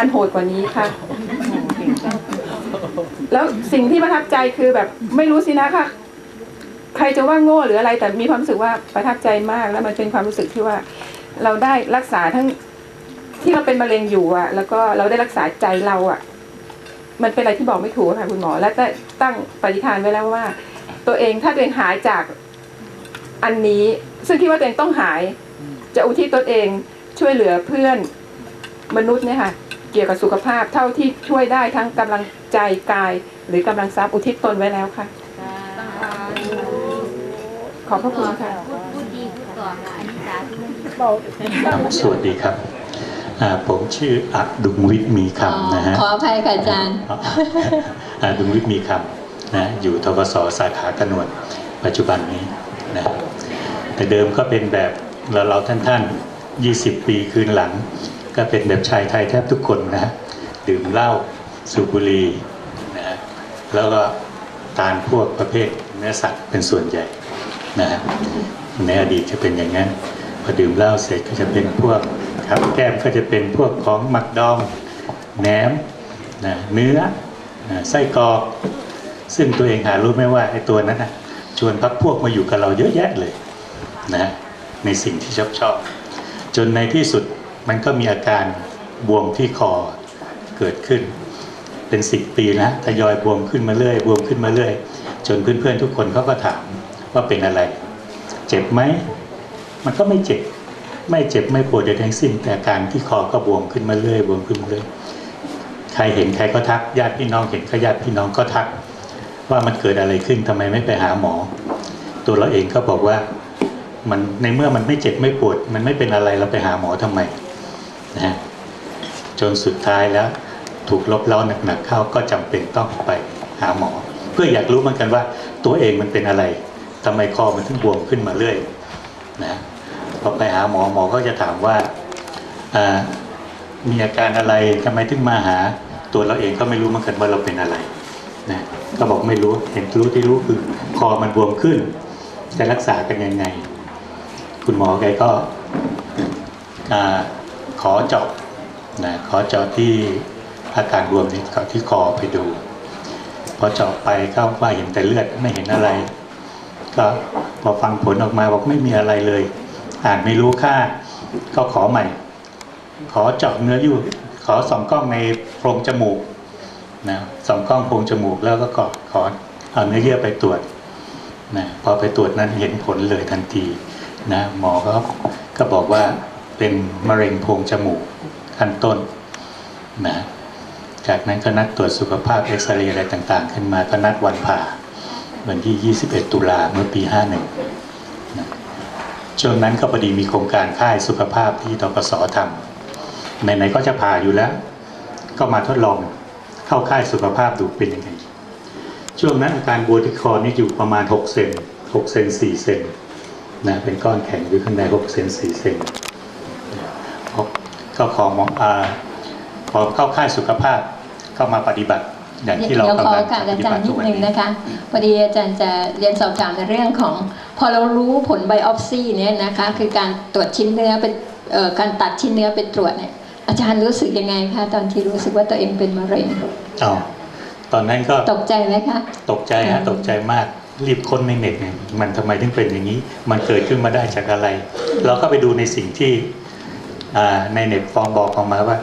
ารโหดกว่านี้ค่ะ แล้วสิ่งที่ประทับใจคือแบบไม่รู้สินะค่ะ ใครจะว่าโง่หรืออะไร แต่มีความรู้สึกว่าประทับใจมากแล้วมันเป็นความรู้สึกที่ว่า เราได้รักษาทั้งที่เราเป็นมะเร็งอยู่อะ แล้วก็เราได้รักษาใจเราอะ มันเป็นอะไรที่บอกไม่ถูกค่ะคุณหมอ และได้ตั้งปฏิฐานไว้แล้วว่า ตัวเองถ้าตัวเองหายจากอันนี้ ซึ่งคิดว่าตัวเองต้องหาย จะอุทิศตนเองช่วยเหลือเพื่อนมนุษย์เนี่ยค่ะ เกี่ยวกับสุขภาพเท่าที่ช่วยได้ทั้งกำลังใจกาย หรือกำลังทรัพย์อุทิศตนไว้แล้วค่ะ ขอบพระคุณค่ะพูดพูดดีพูดต่อค่ะอันนี้สาธุสวัสดีครับอ่าผมชื่ออัดุงวิทย์มีคำนะฮะขออภัยค่ะอาจารย์อาดุงวิทย์มีคำนะอยู่ทกศสาขากระนวดปัจจุบันนี้นะแต่เดิมก็เป็นแบบเราเราท่านท่านๆ20 ปีคืนหลัง ก็เป็นแบบชายไทยแทบทุกคนนะ ดื่มเหล้าสูบบุหรี่นะแล้วก็ทานพวกประเภทเนื้อสัตว์เป็นส่วนใหญ่นะฮะในอดีตจะเป็นอย่างนั้นพอดื่มเหล้าเสร็จก็จะเป็นพวกครับแก้มก็จะเป็นพวกของหมักดองแหนมนะเนื้อนะไส้กรอกซึ่งตัวเองหารู้ไหมว่าไอ้ตัวนั้นนะชวนพักพวกมาอยู่กับเราเยอะแยะเลยนะในสิ่งที่ชอบชอบ จนในที่สุด มันก็มีอาการบวมที่คอเกิดขึ้น เป็นสิบปีแล้วทยอยบวมขึ้นมาเรื่อยบวมขึ้นมาเรื่อย จนเพื่อนๆทุกคนเขาก็ถามว่าเป็นอะไร เจ็บไหมมันก็ไม่เจ็บไม่เจ็บไม่ปวดใดทั้งสิ้น แต่การที่คอก็บวมขึ้นมาเรื่อยบวมขึ้นมาเรื่อยใครเห็นใครก็ทักญาติพี่น้องเห็นก็ญาติพี่น้องก็ทัก ว่ามันเกิดอะไรขึ้นทำไมไม่ไปหาหมอ ตัวเราเองก็บอกว่ามันในเมื่อมันไม่เจ็บไม่ปวด มันไม่เป็นอะไรเราไปหาหมอทำไม นะจนสุดท้ายแล้วถูกลบเล้าหนักๆเข้าก็จำเป็นต้องไปหาหมอ เพื่ออยากรู้เหมือนกันว่าตัวเองมันเป็นอะไรทำไมคอมันถึงบวมขึ้นมาเรื่อยนะพอไปหาหมอหมอก็จะถามว่ามีอาการอะไรทำไมถึงมาหาตัวเราเองก็ไม่รู้เหมือนกันว่าเราเป็นอะไรนะก็บอกไม่รู้เห็นรู้ที่รู้คือคอมันบวมขึ้น จะรักษากันยังไง คุณหมอแกก็อ่า ขอเจาะนะขอเจาะที่อาการบวมนี้เขาที่คอไปดู พอเจาะไปเข้าว่าเห็นแต่เลือดไม่เห็นอะไร ก็พอฟังผลออกมาบอกไม่มีอะไรเลย อ่านไม่รู้ค่า ก็ขอใหม่ ขอเจาะเนื้ออยู่ ขอสองกล้องในโพรงจมูกนะสองกล้องโพรงจมูกแล้วก็ขอขอเอาเนื้อเยื่อไปตรวจนะพอไปตรวจนั้นเห็นผลเลยทันทีนะหมอก็ก็บอกว่า เป็นมะเร็งโพรงจมูกขั้นต้นนะจากนั้นก็นัดตรวจสุขภาพเอ็กซเรย์อะไรต่างๆ ขึ้นมาก็นัดวันผ่าวันที่ 21 ตุลาเมื่อปี 51นะช่วงนั้นก็พอดีมีโครงการค่ายสุขภาพที่ทกสทำไหนๆก็จะผ่าอยู่แล้ว ก็มาทดลองเข้าค่ายสุขภาพดูเป็นยังไง ช่วงนั้นอาการบวมที่คอนี่อยู่ประมาณ 6 เซน6เซน4เซนนะเป็นก้อนแข็งอยู่ข้างใน6เซน4เซน ก็ขอหมออาพอเข้าค่ายสุขภาพเข้ามาปฏิบัติอย่างที่เราเดี๋ยวขอกำลังโอกาสปอาฏิจารบัติย์นิทุดกวันนึงนี้ นะคะพอดีอาจารย์จะเรียนสอบถามในเรื่องของ พอเรารู้ผลไบออปซีเนี่ยนะคะคือการตรวจชิ้นเนื้อเป็นเอ่อการตัดชิ้นเนื้อเป็นตรวจเนี่ยอาจารย์รู้สึกยังไงคะตอนที่รู้สึกว่าตัวเองเป็นมะเร็งอ๋อตอนนั้นก็ตกใจไหมคะ ตกใจฮะตกใจมากรีบค้นในเน็ตเนี่ยมันทำไมถึงเป็นอย่างนี้ มันเกิดขึ้นมาได้จากอะไร เราก็ไปดูในสิ่งที่อ่า ในเน็ตฟอร์มบอกออกมาว่า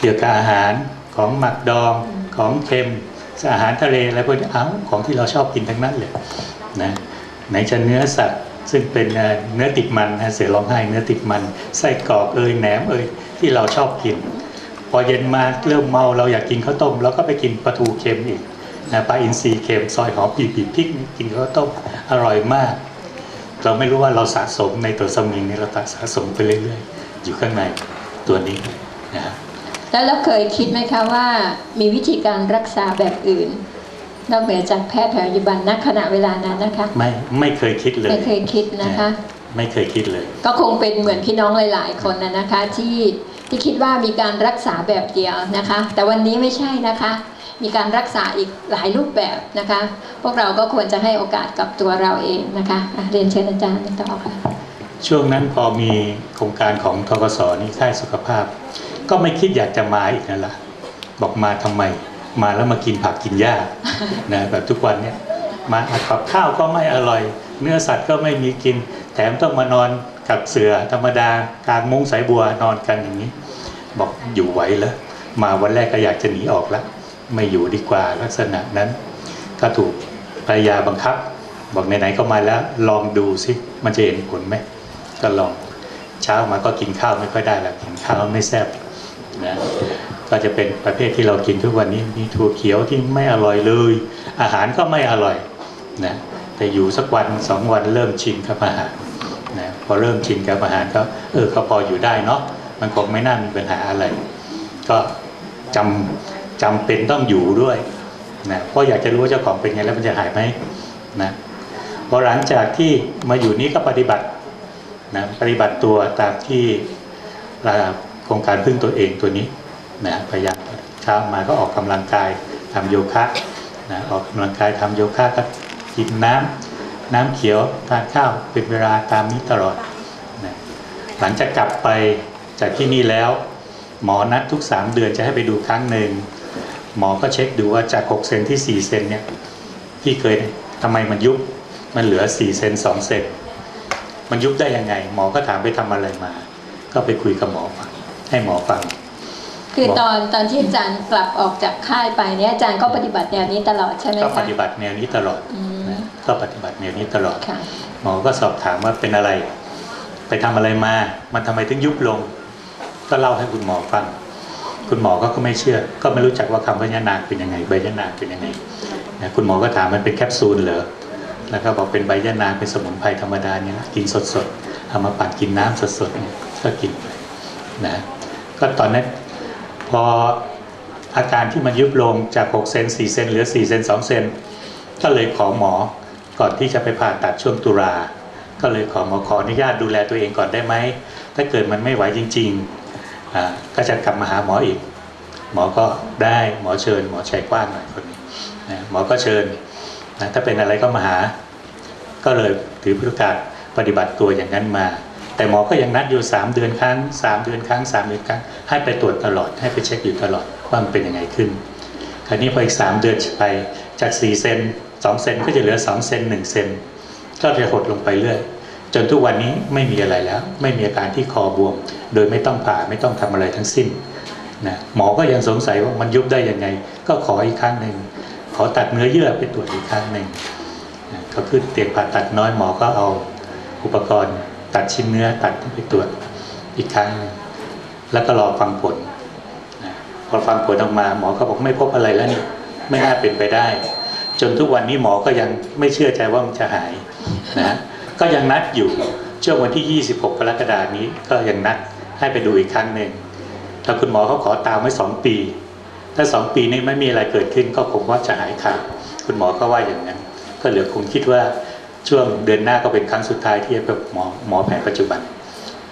เกี่ยวกับอาหารของหมักดองของเค็มอาหารทะเลอะไรพวกนี้เอาของที่เราชอบกินทั้งนั้นเลยนะไหนจะเนื้อสัตว์ซึ่งเป็นเนื้อติดมันนะเสือร้องไห้เนื้อติดมันไส้กรอกเอยแหนมเอยที่เราชอบกิน พอเย็นมาเริ่มเมาเราอยากกินข้าวต้มเราก็ไปกินปลาทูเค็มอีกนะปลาอินทรีเค็มซอยหอมปีบพริกกินข้าวต้มอร่อยมาก เราไม่รู้ว่าเราสะสมในตัวสมิงนี่เราสะสมไปเรื่อยๆ อยู่ข้างในตัวนี้นะครับแล้วเราเคยคิดไหมคะว่ามีวิธีการรักษาแบบอื่นนอกเหนือจากแพทย์แผนปัจจุบันณขณะเวลานั้นนะคะ ไม่ไม่เคยคิดเลย ไม่เคยคิดนะคะ ไม่เคยคิดเลย ก็คงเป็นเหมือนพี่น้องหลาย ๆ คนนะนะคะ ที่ที่คิดว่ามีการรักษาแบบเดียวนะคะ แต่วันนี้ไม่ใช่นะคะ มีการรักษาอีกหลายรูปแบบนะคะ พวกเราก็ควรจะให้โอกาสกับตัวเราเองนะคะอะเรียนเชิญอาจารย์ต่อค่ะ ช่วงนั้นพอมีโครงการของทกศนี่ค่ายสุขภาพ ก็ไม่คิดอยากจะมาอีกนั่นแหละบอกมาทำไม มาแล้วมากินผักกินหญ้านะแบบทุกวันเนี่ยมากับข้าวก็ไม่อร่อย เนื้อสัตว์ก็ไม่มีกิน แถมต้องมานอนกับเสือธรรมดากลางมุ้งสายบัวนอนกันอย่างนี้ บอกอยู่ไหวแล้วมาวันแรกก็อยากจะหนีออกแล้วไม่อยู่ดีกว่าลักษณะนั้น ก็ถูกภรรยาบังคับ บอกไหนๆก็มาแล้วลองดูสิมันจะเห็นผลไหม ก็ลองเช้ามาก็กินข้าวไม่ค่อยได้แล้วกินข้าวไม่แซ่บนะก็จะเป็นประเภทที่เรากินทุกวันนี้มีถั่วเขียวที่ไม่อร่อยเลย อาหารก็ไม่อร่อยนะแต่อยู่สักวันสองวันเริ่มชินกับอาหารนะพอเริ่มชินกับอาหารก็เออก็พออยู่ได้เนาะมันคงไม่น่ามีปัญหาอะไร ก็จำจำเป็นต้องอยู่ด้วยนะเพราะอยากจะรู้ว่าเจ้าของเป็นไงแล้วมันจะหายไหมนะพอหลังจากที่มาอยู่นี้ก็ปฏิบัติ นะปฏิบัติตัวตามที่โครงการพึ่งตัวเองตัวนี้นะพยายามเช้ามาก็ออกกำลังกายทำโยคะนะออกกำลังกายทำโยคะก็กินน้ำน้ำเขียวทานข้าวเป็นเวลาตามนี้ตลอดนะหลังจากกลับไปจากที่นี่แล้ว หมอนัดทุก 3 เดือนจะให้ไปดูครั้งหนึ่งหมอก็เช็คดูว่าจาก 6 เซนที่ 4 เซนเนี่ยที่เคยทำไมมันยุบมันเหลือ 4 เซน2เซน มันยุบได้ยังไง หมอก็ถามไปทำอะไรมา ก็ไปคุยกับหมอฟังให้หมอฟัง คือตอนตอนที่อาจารย์กลับออกจากค่ายไปเนี่ยอาจารย์ก็ปฏิบัติแนวนี้ตลอดใช่ไหมก็ปคะฏิบัติแนวนี้ตลอดอืมนะก็ปฏิบัติแนวนี้ตลอดค่ะหมอก็สอบถามว่าเป็นอะไร ไปทำอะไรมา มันทำไมถึงยุบลง ก็เล่าให้คุณหมอฟังคุณหมอก็ก็ไม่เชื่อ ก็ไม่รู้จักว่าคำว่ายานางเป็นยังไงใบยานางเป็นยังไงนะคุณหมอก็ถามมันเป็นแคปซูลเหรอ แล้วก็บอกเป็นใบยานางเป็นสมุนไพรธรรมดาเนี่ยนะกินสดๆเอามาปั่นกินน้ำสดๆเนี่ยก็กินไปนะก็ตอนนั้นพออาการที่มันยุบลงจาก6เซน4เซนเหลือ4เซน2เซนก็เลยขอหมอก่อนที่จะไปผ่าตัดช่วงตุลาก็เลยขอหมอขออนุญาตดูแลตัวเองก่อนได้ไหมถ้าเกิดมันไม่ไหวจริงๆอ่าก็จะกลับมาหาหมออีก หมอก็ได้หมอเชิญ หมอชัยกว้างหน่อยคนนี้หมอก็เชิญ นะถ้าเป็นอะไรก็มาหา ก็เลยถือพฤติการปฏิบัติตัวอย่างนั้นมา แต่หมอก็ยังนัดอยู่ 3 เดือนครั้ง 3 เดือนครั้ง 3 เดือนครั้ง ให้ไปตรวจตลอด ให้ไปเช็คอยู่ตลอดว่ามันเป็นยังไงขึ้น คราวนี้พออีก 3 เดือนไปจาก 4 เซน2เซนก็จะเหลือ 2 เซน1เซนก็จะหดลงไปเรื่อยจนทุกวันนี้ไม่มีอะไรแล้ว ไม่มีอาการที่คอบวม โดยไม่ต้องผ่าไม่ต้องทำอะไรทั้งสิ้นนะหมอก็ยังสงสัยว่ามันยุบได้ยังไง ก็ขออีกครั้งหนึ่ง ขอตัดเนื้อเยื่อไปตรวจอีกครั้งหนึ่งนะก็คือเตียงผ่าตัดน้อยหมอก็เอาอุปกรณ์ตัดชิ้นเนื้อตัดไปตรวจอีกครั้ง แล้วก็รอฟังผลพอฟังผลออกมาหมอก็บอกไม่พบอะไรแล้วนี่ไม่น่าเป็นไปได้ จนทุกวันนี้หมอก็ยังไม่เชื่อใจว่ามันจะหายนะก็ยังนัดอยู่ช่วงวันที่ 26 กรกฎาคมนี้ก็ยังนัดให้ไปดูอีกครั้งหนึ่งแล้วคุณหมอเขาขอตามไว้สองปี ถ้าสองปีนี้ไม่มีอะไรเกิดขึ้นก็คงว่าจะหายขาดคุณหมอก็ว่าอย่างนั้น ก็เหลือคงคิดว่าช่วงเดือนหน้าก็เป็นครั้งสุดท้ายที่จะพบหมอหมอแผนปัจจุบัน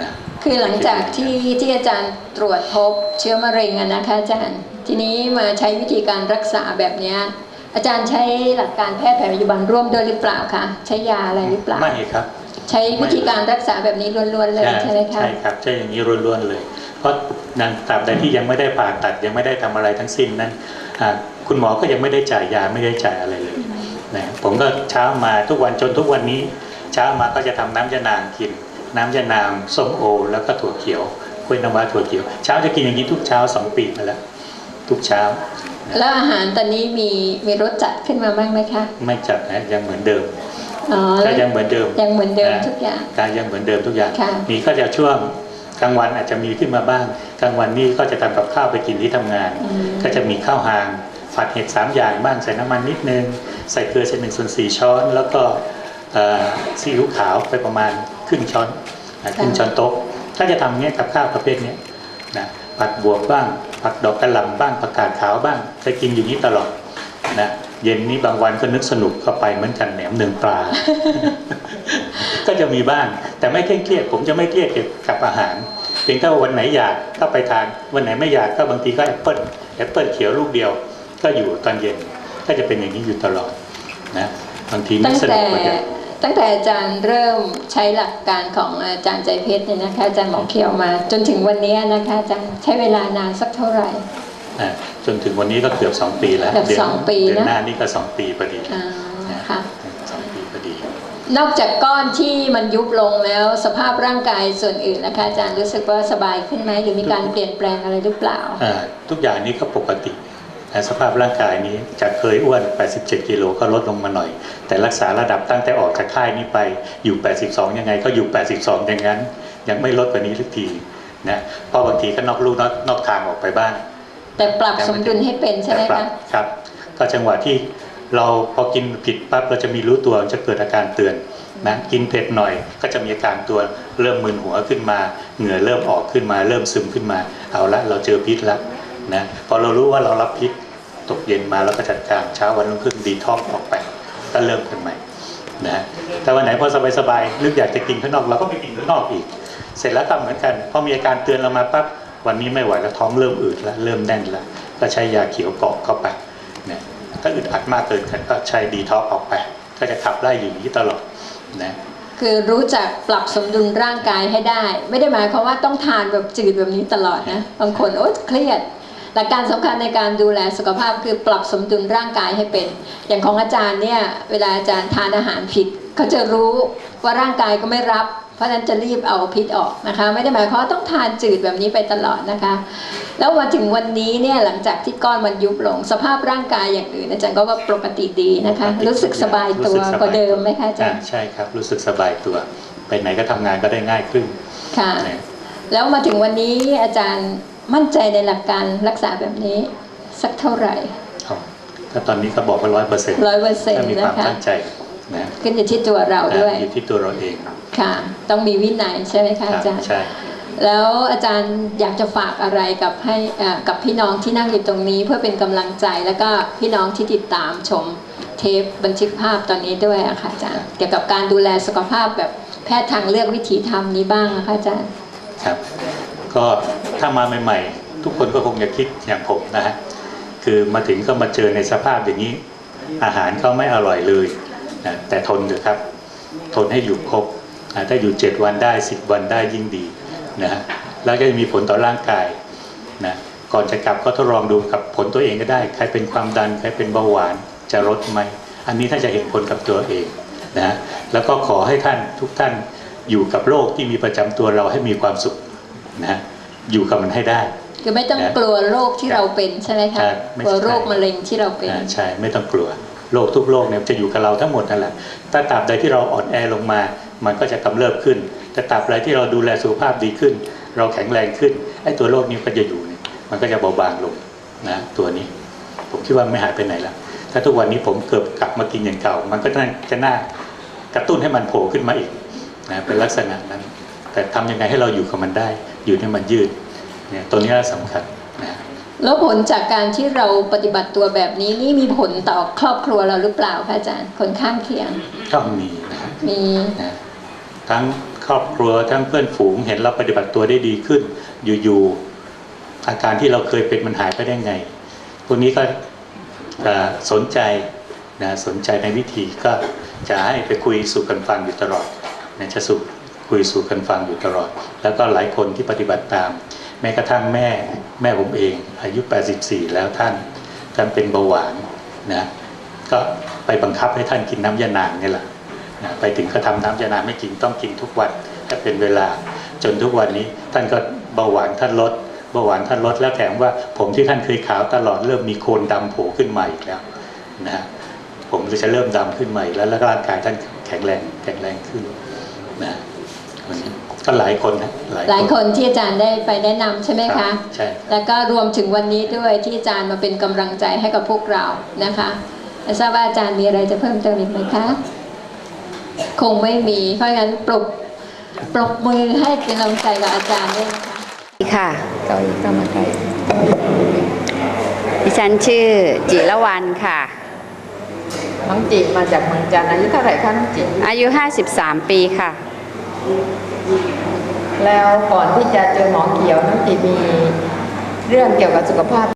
นะคือหลังจากที่ที่อาจารย์ตรวจพบเชื้อมะเร็งอะนะคะอาจารย์ ทีนี้มาใช้วิธีการรักษาแบบเนี้ยอาจารย์ใช้หลักการแพทย์แผนปัจจุบันร่วมด้วยหรือเปล่าคะใช้ยาอะไรหรือเปล่าไม่ครับ ใช้วิธีการรักษาแบบนี้ล้วนๆเลยใช่ไหมคะใช่ครับใช่อย่างนี้ล้วนๆเลย เพราะนางตราบใดที่ยังไม่ได้ผ่าตัดยังไม่ได้ทำอะไรทั้งสิ้นนั้นอ่าคุณหมอก็ยังไม่ได้จ่ายยาไม่ได้จ่ายอะไรเลยนะผมก็เช้ามาทุกวันจนทุกวันนี้ เช้ามาก็จะทำน้ำยานางกิน น้ำยานางส้มโอ แล้วก็ถั่วเขียวกล้วยน้ำว้าถั่วเขียว เช้าจะกินอย่างนี้ทุกเช้าสองปีมาแล้วทุกเช้า แล้วอาหารตอนนี้มีมีรสจัดขึ้นมาบ้างไหมคะ ไม่จัดนะยังเหมือนเดิมอ๋อก็ยังเหมือนเดิมยังเหมือนเดิมนะทุกอย่างการยังเหมือนเดิมทุกอย่างค่ะมีก็จะช่วง กลางวันอาจจะมีขึ้นมาบ้าง กลางวันนี้ก็จะทำกับข้าวไปกินที่ทำงานอืมก็จะมีข้าวหางผัดเห็ดสามอย่างบ้างใส่น้ำมันนิดนึง ใส่เกลือเศษหนึ่งส่วนสี่ช้อน แล้วก็เอ่อซีอิ๊วขาวไปประมาณครึ่งช้อนอะครึ่งช้อนโต๊ะถ้าจะทำเนี้ยกับข้าวประเภทเนี้ยนะผัดบวบบ้างผัดดอกกระหล่ำบ้างผักกาดขาวบ้างจะกินอยู่นี้ตลอดนะ เย็นนี้บางวันก็นึกสนุกเข้าไปเหมือนกันแหนมเนืองปลา ก็จะมีบ้าง แต่ไม่เคร่งเครียด ผมจะไม่เครียดเกี่ยวกับอาหาร เพียงแต่ว่าวันไหนอยากก็ไปทาน วันไหนไม่อยากก็บางทีก็แอปเปิลแอปเปิลเขียวลูกเดียว ก็อยู่ตอนเย็น ก็จะเป็นอย่างนี้อยู่ตลอดนะบางทีตั้ไม่งสนุแต่กกว่าเดิมตั้งแต่อาจารย์เริ่มใช้หลักการของอาจารย์ใจเพชรเนี่ยนะคะอาจารย์หมอเขียวมา จนถึงวันนี้นะคะอาจารย์ใช้เวลานานสักเท่าไหร่อ่า จนถึงวันนี้ก็เกือบสองปีแล้วเกือบดืนสองปีเดือนนะหน้านี่ก็สองปีพอดีอ่านะค่ะสองปีพอดี นอกจากก้อนที่มันยุบลงแล้วสภาพร่างกายส่วนอื่นนะคะอาจารย์รู้สึกว่าสบายขึ้นไหมหรือมีการเปลี่ยนแปลงอะไรหรือเปล่าอ่าทุกอย่างนี้ก็ปกตินะสภาพร่างกายนี้จากเคยอ้วน 87 กิโลก็ลดลงมาหน่อย แต่รักษาระดับตั้งแต่ออกจากค่ายนี้ไปอยู่ 82 ยังไงก็อยู่ 82 อย่างนั้น ยังไม่ลดกว่านี้ทุกทีนะเพราะบางทีก็นอกลู่นอกนอกทางออกไปบ้าง แต่ปรับสมดุลให้เป็นใช่ไหมแต่ปรัคะบครับ ก็จังหวะที่เราพอกินผิดปั๊บเราจะมีรู้ตัวจะเกิดอาการเตือนนะกินเผ็ดหน่อยก็จะมีอาการตัวเริ่มมึนหัวขึ้นมา เหงื่อเริ่มออกขึ้นมา เริ่มซึมขึ้นมา เอาละเราเจอพิษแล้วนะพอเรารู้ว่าเรารับพิษตกเย็นมาแล้วก็จัดการเช้าวันรุ่งขึ้นดีท็อกออกไปก็เริ่มกันใหม่นะแต่วันไหนพอสบายๆนึกอยากจะกินข้างนอกเราก็ไปกินข้างนอกอีก เสร็จแล้วก็เหมือนกันพอมีอาการเตือนเรามาปั๊บ วันนี้ไม่ไหวแล้วท้องเริ่มอืดแล้วเริ่มแน่นแล้วก็ใช้ยาเขียวกรอกเข้าไปนะถ้าอึดอัดมากเกินกันก็ใช้ดีท็อกออกไป ก็จะขับไล่อยู่อย่างนี้ตลอดนะคือรู้จักปรับสมดุลร่างกายให้ได้ ไม่ได้หมายความว่าต้องทานแบบจืดแบบนี้ตลอดนะบางคนโอ๊ยเครียดหลักการสำคัญในการดูแลสุขภาพคือปรับสมดุลร่างกายให้เป็น อย่างของอาจารย์เนี่ยเวลาอาจารย์ทานอาหารผิด เขาจะรู้ว่าร่างกายก็ไม่รับ เพราะฉะนั้นจะรีบเอาพิษออกนะคะ ไม่ได้หมายความว่าต้องทานจืดแบบนี้ไปตลอดนะคะ แล้วมาถึงวันนี้เนี่ยหลังจากที่ก้อนมันยุบลง สภาพร่างกายอย่างอื่นอาจารย์ก็ว่าปกติดีนะคะ รู้สึกสบายตัวรู้สึกว่าเดิมไหมคะอาจารอ่าย์ใช่ครับรู้สึกสบายตัว ไปไหนก็ทำงานก็ได้ง่ายขึ้นค่ะนะแล้วมาถึงวันนี้อาจารย์มั่นใจในหลักการรักษาแบบนี้สักเท่าไหร่เอาถ้าตอนนี้ก็บอกว่าร้อยเปอร์เซ็นต์ร้อยเปอร์เซ็นถ้าต์มีคนะวามคะตั้งใจ นะขึ้นอยู่ที่ตัวเราด้วยอยู่ที่ตัวเราเองค่ะ ต้องมีวินัยใช่ไหมครัคะบอาจารย์ใช่แล้วอาจารย์อยากจะฝากอะไรกับให้เอ่อกับพี่น้องที่นั่งอยู่ตรงนี้ เพื่อเป็นกำลังใจแล้วก็พี่น้องที่ติดตามชมเทปบันทึกภาพตอนนี้ด้วยอะค่ะอาจารย์เกี่ยวกับการดูแลสุขภาพแบบแพทย์ทางเลือกวิถีธรรมนี้บ้างนะคะอาจารย์ครับ ก็ถ้ามาใหม่ ๆ ทุกคนก็คงจะคิดอย่างผมนะฮะคือมาถึงก็มาเจอในสภาพอย่างนี้ อาหารเขาไม่อร่อยเลย นะแต่ทนเถอะครับ ทนให้อยู่ครบนะถ้าอยู่ 7 วันได้ 10 วันได้ยิ่งดีนะฮะแล้วก็จะมีผลต่อร่างกายนะก่อนจะกลับก็ทดลองดูกับผลตัวเองก็ได้ ใครเป็นความดัน ใครเป็นเบาหวานจะลดไหมอันนี้ถ้าจะเห็นผลกับตัวเองนะแล้วก็ขอให้ท่านทุกท่านอยู่กับโรคที่มีประจำตัวเราให้มีความสุขนะอยู่กับมันให้ได้คือไม่ต้องกลัวโรคที่เราเป็นใช่ไหมคะใช่ไม่กลัวใช่โรคมะเร็งที่เราเป็นอ่าใช่ไม่ต้องกลัว โรคทุกโรคเนี่ยจะอยู่กับเราทั้งหมดนั่นแหละถ้าตราบใดที่เราอ่อนแอลงมา มันก็จะกำเริบขึ้น แต่ตราบใดที่เราดูแลสุขภาพดีขึ้น เราแข็งแรงขึ้นไอ้ตัวโรคนี้ก็จะอยู่เนี่ยมันก็จะเบาบางลงนะตัวนี้ ผมคิดว่าไม่หายไปไหนแล้วถ้าทุกวันนี้ผมเกิดกลับมากินอย่างเก่า มันก็น่าจะน่ากระตุ้นให้มันโผล่ขึ้นมาอีกนะเป็นลักษณะนั้น แต่ทำยังไงให้เราอยู่กับมันได้ อยู่ให้มันยืดเนี่ยตัวนี้สำคัญ แล้วผลจากการที่เราปฏิบัติตัวแบบนี้นี่มีผลต่อครอบครัวเราหรือเปล่าคะอาจารย์ คนข้างเคียง ก็มีนะครับมีนะทั้งครอบครัวทั้งเพื่อนฝูงเห็นเราปฏิบัติตัวได้ดีขึ้น อยู่ๆอาการที่เราเคยเป็นมันหายไปได้ไงพวกนี้ก็เอ่อสนใจนะสนใจในวิธีก็จะให้ไปคุยสู่กันฟังอยู่ตลอดนะจะสู่คุยสู่กันฟังอยู่ตลอด แล้วก็หลายคนที่ปฏิบัติตาม แม้กระทั่งแม่แม่ผมเอง อายุ 84 แล้วท่านท่านเป็นเบาหวานนะก็ไปบังคับให้ท่านกินน้ำยานางนี่แหละนะไปถึงก็ทำน้ำยานาไม่กินต้องกินทุกวันถ้าเป็นเวลาจนทุกวันนี้ท่านก็เบาหวานท่านลดเบาหวานท่านลดแล้วแถมว่าผมที่ท่านเคยขาวตลอดเริ่มมีโคนดำโผล่ขึ้นมาอีกแล้วนะผมก็จะเริ่มดำขึ้นมาอีกแล้วแล้วร่างกายท่านแข็งแรงแข็งแรงขึ้นนะวันนี้ ก็หลายคนนะหลายคนที่อาจารย์ได้ไปแนะนำใช่ไหมรัคะบใช่แล้วก็รวมถึงวันนี้ด้วยที่อาจารย์มาเป็นกำลังใจให้กับพวกเรานะคะไม่ทราบว่าอาจารย์มีอะไรจะเพิ่มเติมอีกไหมคะ คงไม่มีเพราะงั้นปลุกปรบมือให้เป็นกำลังใจกับอาจารย์ด้วยนะคะค่ะต่อยเข้ามาใกล้ดิฉันชื่อจิรวรรณค่ะ น้องจิมาจากเมืองจันทร์อายุเท่าไหร่คะน้องจิ อายุ 53 ปีค่ะ แล้วก่อนที่จะเจอหมอเขียวน้องจีมีเรื่องเกี่ยวกับสุขภาพ